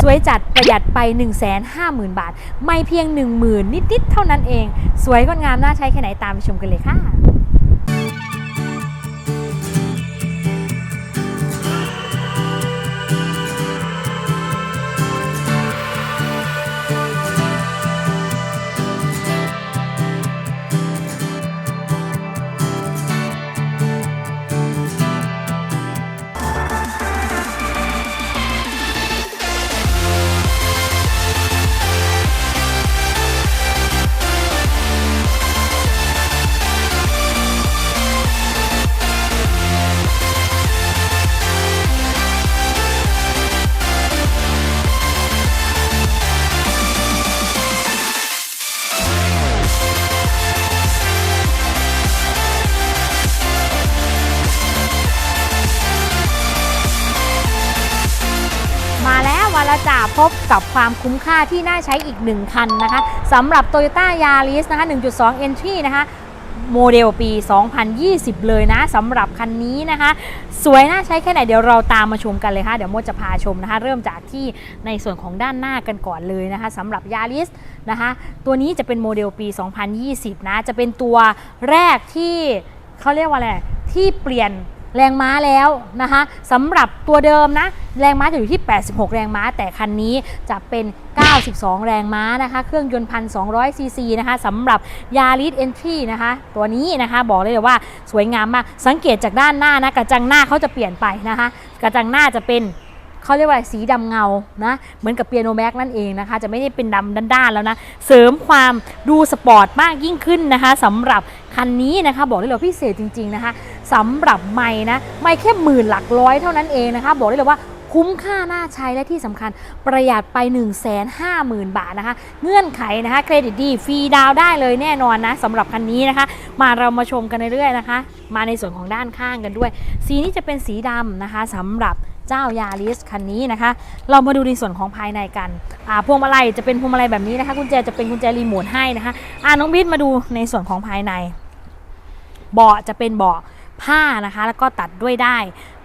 สวยจัดประหยัดไป 1 5 0 0 0 0 บาท ไม่เพียง 10,000 นิด ๆ เท่านั้นเอง สวยงดงามน่าใช้แค่ไหนตามไปชมกันเลยค่ะ แล้ววันละพบกับความคุ้มค่าที่น่าใช้อีก 1 คันนะคะสำหรับ Toyota Yaris นะคะ 1.2 Entry นะคะโมเดลปี 2020 เลยนะสำหรับคันนี้นะคะ สวยน่าใช้แค่ไหนเดี๋ยวเราตามมาชมกันเลยค่ะ เดี๋ยวโมดจะพาชมนะคะ เริ่มจากที่ในส่วนของด้านหน้ากันก่อนเลยนะคะสำหรับ Yaris นะคะ ตัวนี้จะเป็นโมเดลปี 2020 นะ จะเป็นตัวแรกที่เขาเรียกว่าอะไรที่เปลี่ยน แรงม้าแล้วนะคะสำหรับตัวเดิมนะ แรงม้าจะอยู่ที่ 86 แรงม้า แต่คันนี้จะเป็น 92 แรงม้านะคะ เครื่องยนต์พัน200ซีซีนะคะสำหรับ Yaris Entry นะคะ ตัวนี้นะคะบอกเลยว่าสวยงามมาก สังเกตจากด้านหน้านะกระจังหน้าเขาจะเปลี่ยนไปนะคะ กระจังหน้าจะเป็น เขาเรียกว่าสีดำเงานะเหมือนกับเปียโนแม็กนั่นเองนะคะ จะไม่ได้เป็นดำด้านๆแล้วนะ เสริมความดูสปอร์ตมากยิ่งขึ้นนะคะสำหรับคันนี้นะคะบอกได้เลยพิเศษจริงๆนะคะสำหรับไม่นะไม่แค่หมื่นหลักร้อยเท่านั้นเองนะคะ บอกได้เลยว่าคุ้มค่าน่าใช้และที่สำคัญประหยัดไป 1 5 0 0 0 0 บาทนะคะ เงื่อนไขนะคะเครดิตดีฟรีดาวได้เลยแน่นอนนะสำหรับคันนี้นะคะ มาเรามาชมกันเรื่อยๆนะคะ มาในส่วนของด้านข้างกันด้วย สีนี้จะเป็นสีดำนะคะสำหรับ เจ้ายาริสคันนี้นะคะ เรามาดูในส่วนของภายในกันอ่าพวงมาลัยจะเป็นพวงมาลัยแบบนี้นะคะกุญแจจะเป็นกุญแจรีโมทให้นะคะอ่าน้องบิ๊ดมาดูในส่วนของภายใน เบาะจะเป็นเบาะผ้านะคะ แล้วก็ตัดด้วยได้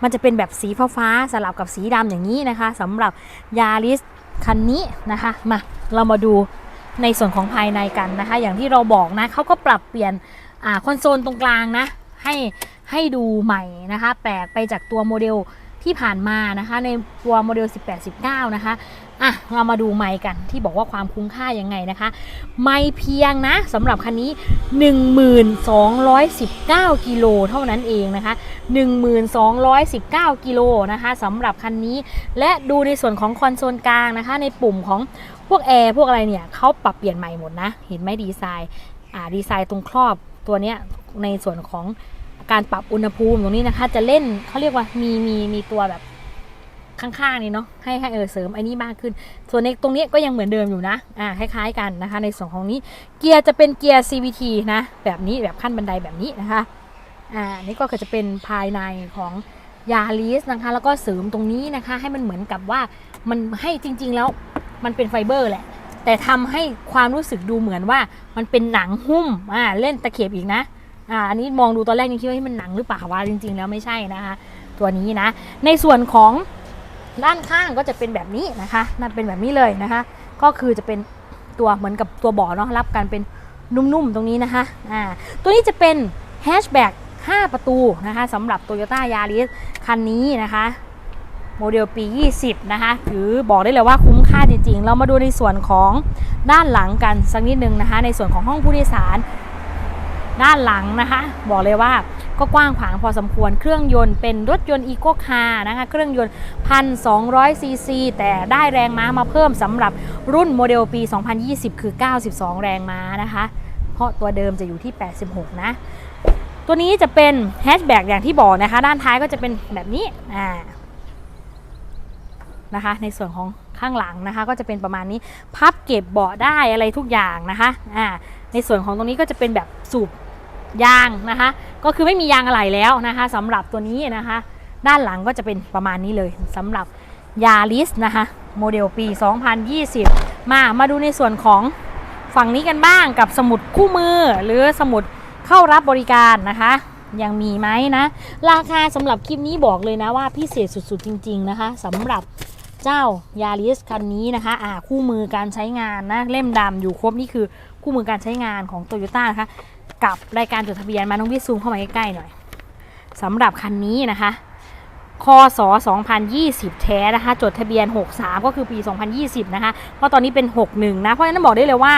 มันจะเป็นแบบสีฟ้าฟาๆสลับกับสีดำอย่างนี้นะคะสำหรับยาริสคันนี้นะคะมาเรามาดูในส่วนของภายในกันนะคะ อย่างที่เราบอกนะเขาก็ปรับเปลี่ยนอ่าคอนโซลตรงกลางนะให้ให้ดูใหม่นะคะ แปลกไปจากตัวโมเดล ที่ผ่านมานะคะในตัวโมเดล 18 19 นะคะอะเรามาดูไมค์กันที่บอกว่าความคุ้มค่ายังไงนะคะ ไมค์เพียงนะสำหรับคันนี้ 1219 กิโลเท่านั้นเองนะคะ 1219 กิโลนะคะสำหรับคันนี้และดูในส่วนของคอนโซลกลางนะคะ ในปุ่มของพวกแอร์พวกอะไรเนี่ยเขาปรับเปลี่ยนใหม่หมดนะ เห็นไหมดีไซน์อ่าดีไซน์ตรงครอบตัวเนี้ยในส่วนของ การปรับอุณหภูมิตรงนี้นะคะ จะเล่นเขาเรียกว่ามีมีมีตัวแบบข้างๆนี่เนาะให้ให้เออเสริมไอ้นี้มากขึ้น ส่วนในตรงนี้ก็ยังเหมือนเดิมอยู่นะอ่าคล้ายๆกันนะคะ ในส่วนของนี้เกียร์จะเป็นเกียร์ CVT นะ แบบนี้แบบขั้นบันไดแบบนี้นะคะอ่านี่ก็คือจะเป็นภายในของยาริสนะคะ แล้วก็เสริมตรงนี้นะคะ ให้มันเหมือนกับว่ามันให้จริง ๆ แล้วมันเป็นไฟเบอร์แหละ แต่ทำให้ความรู้สึกดูเหมือนว่ามันเป็นหนังหุ้มอ่าเล่นตะเข็บอีกนะ อ่าอันนี้มองดูตอนแรกยังคิดว่าให้มันหนังหรือเปล่าวะจริง ๆ แล้วไม่ใช่นะคะ ตัวนี้นะ ในส่วนของด้านข้างก็จะเป็นแบบนี้นะคะนั่นเป็นแบบนี้เลยนะคะ ก็คือจะเป็นตัวเหมือนกับตัวเบาะเนาะรับกันเป็นนุ่มๆตรงนี้นะคะอ่าตัวนี้จะเป็นแฮชแบ็ก5 ประตูนะคะสำหรับ Toyota Yaris คันนี้นะคะ โมเดลปี 20 นะคะถือบอกได้เลยว่าคุ้มค่าจริงๆ เรามาดูในส่วนของด้านหลังกันสักนิดนึงนะคะ ในส่วนของห้องผู้โดยสาร ด้านหลังนะคะ บอกเลยว่าก็กว้างขวางพอสมควรเครื่องยนต์เป็นรถยนต์อีโ c คาร์นะคะ เครื่องยนต์ 1,200 ซีซี แต่ได้แรงม้ามาเพิ่มสำหรับรุ่นโมเดลปี 2020 คือ 92 แรงม้านะคะ เพราะตัวเดิมจะอยู่ที่ 86 นะ ตัวนี้จะเป็นแฮชแบ็กอย่างที่บอกนะคะ ด้านท้ายก็จะเป็นแบบนี้อ่านะคะ ในส่วนของข้างหลังนะคะ ก็จะเป็นประมาณนี้พับเก็บเบาะได้อะไรทุกอย่างนะคะอ่าในส่วนของตรงนี้ก็จะเป็นแบบสูบ ยางนะคะ ก็คือไม่มียางอะไหล่แล้วนะคะสำหรับตัวนี้นะคะ ด้านหลังก็จะเป็นประมาณนี้เลยสำหรับยาริสนะคะโมเดลปี 2020 มามาดูในส่วนของฝั่งนี้กันบ้างกับสมุดคู่มือหรือสมุดเข้ารับบริการนะคะยังมีไหมนะ ราคาสำหรับคลิปนี้บอกเลยนะว่าพิเศษสุดๆจริง ๆ นะคะสำหรับเจ้ายาริสคันนี้นะคะอ่าคู่มือการใช้งานนะเล่มดำอยู่ครบนี่คือคู่มือการใช้งานของโตโยต้านะคะ กับรายการจดทะเบียนมาน้องวิซูมเข้ามาใกล้ๆหน่อยสำหรับคันนี้นะคะคศ2020 แท้นะคะ จดทะเบียน 63 ก็คือปี 2020 นะคะ เพราะตอนนี้เป็น 61 นะ เพราะฉะนั้นบอกได้เลยว่า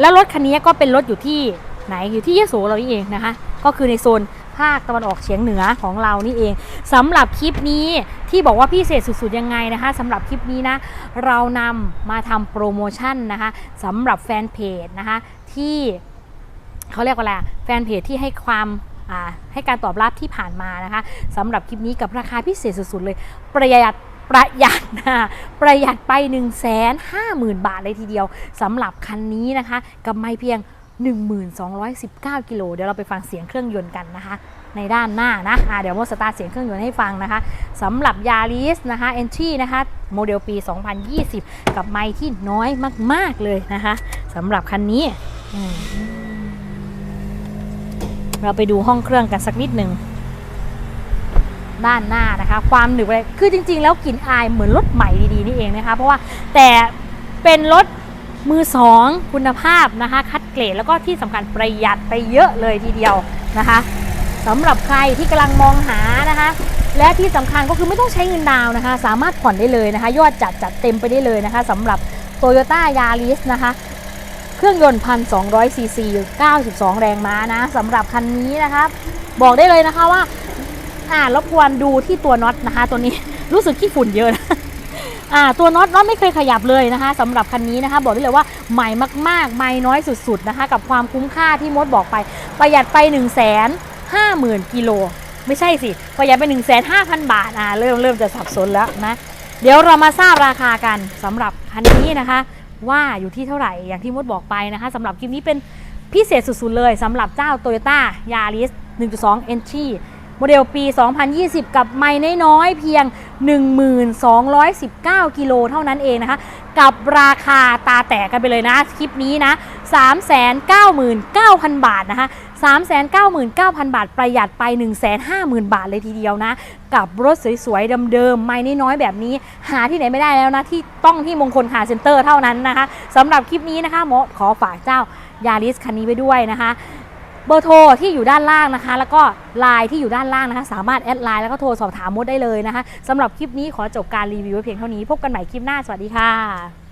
แล้วรถคันนี้ก็เป็นรถอยู่ที่ไหนอยู่ที่ยโสเรานี่เองนะคะ ก็คือในโซนภาคตะวันออกเฉียงเหนือของเรานี่เองสำหรับคลิปนี้ที่บอกว่าพิเศษสุดๆยังไงนะคะสำหรับคลิปนี้นะ เรานำมาทำโปรโมชั่นนะคะสำหรับแฟนเพจนะคะที่ เขาเรียกว่าอะไรแฟนเพจที่ให้ความให้การตอบรับที่ผ่านมานะคะสำหรับคลิปนี้กับราคาพิเศษสุดๆเลย ประหยัดประหยัดนะประหยัดไป 1 5 0 0 0 0 บาทเลยทีเดียวสำหรับคันนี้นะคะกับไม่เพียง 1219 กิโลเดี๋ยวเราไปฟังเสียงเครื่องยนต์กันนะคะ ในด้านหน้านะอ่าเดี๋ยวโมสตาร์เสียงเครื่องยนต์ให้ฟังนะคะสำหรับยาริสนะคะ Entry นะคะโมเดลปี 2020 กับไมค์ที่น้อยมาก ๆ เลยนะคะสำหรับคันนี้อื เราไปดูห้องเครื่องกันสักนิดหนึ่งด้านหน้านะคะ ความหนึบอะไรคือจริง ๆ แล้วกลิ่นอายเหมือนรถใหม่ดีๆนี่เองนะคะ เพราะว่าแต่เป็นรถมือสองคุณภาพนะคะ คัดเกรดแล้วก็ที่สำคัญประหยัดไปเยอะเลยทีเดียวนะคะสำหรับใครที่กำลังมองหานะคะ และที่สำคัญก็คือไม่ต้องใช้เงินดาวนะคะ สามารถผ่อนได้เลยนะคะ ยอดจัดจัดเต็มไปได้เลยนะคะสำหรับ Toyota Yaris นะคะ เครื่องยนต์ 1,200 ซีซี 92 แรงม้านะสำหรับคันนี้นะคะบบอกได้เลยนะคะว่า อ่ารบกวนดูที่ตัวน็อตนะคะ ตัวนี้รู้สึกขี้ฝุ่นเยอะนะอ่าตัวน็อตน็อตไม่เคยขยับเลยนะคะสำหรับคันนี้นะคะ บอกได้เลยว่าใหม่มากๆ ใหม่น้อยสุดๆนะคะ กับความคุ้มค่าที่มดบอกไป ประหยัดไป1 5 0 0 0 0กิโลไม่ใช่สิ ประหยัดไป1 5 0 0 0บาทอ่าเริ่มเริ่มจะสับสนแล้วนะ เดี๋ยวเรามาทราบราคากันสำหรับคันนี้นะคะ ว่าอยู่ที่เท่าไหร่อย่างที่มดบอกไปนะคะสำหรับคลิปนี้เป็นพิเศษสุดๆเลยสำหรับเจ้า Toyota Yaris 1.2 Entry โมเดลปี 2020 กับไม่น้อยเพียง 1219 กิโลเท่านั้นเองนะคะ กับราคาตาแตกกันไปเลยนะ คลิปนี้นะ 399,000 บาทนะคะ 399,000 บาทประหยัดไป 150,000 บาทเลยทีเดียวนะ กับรถสวยๆเดิมๆ ไม่น้อยๆแบบนี้ หาที่ไหนไม่ได้แล้วนะ ที่ต้องที่มงคลคาร์เซ็นเตอร์เท่านั้นนะคะสำหรับคลิปนี้นะคะหมอขอฝากเจ้ายาริสคันนี้ไปด้วยนะคะเบอร์โทรที่อยู่ด้านล่างนะคะ แล้วก็ไลน์ที่อยู่ด้านล่างนะคะ สามารถแอดไลน์แล้วก็โทรสอบถามมดได้เลยนะคะสำหรับคลิปนี้ขอจบการรีวิวไว้เพียงเท่านี้ พบกันใหม่คลิปหน้า สวัสดีค่ะ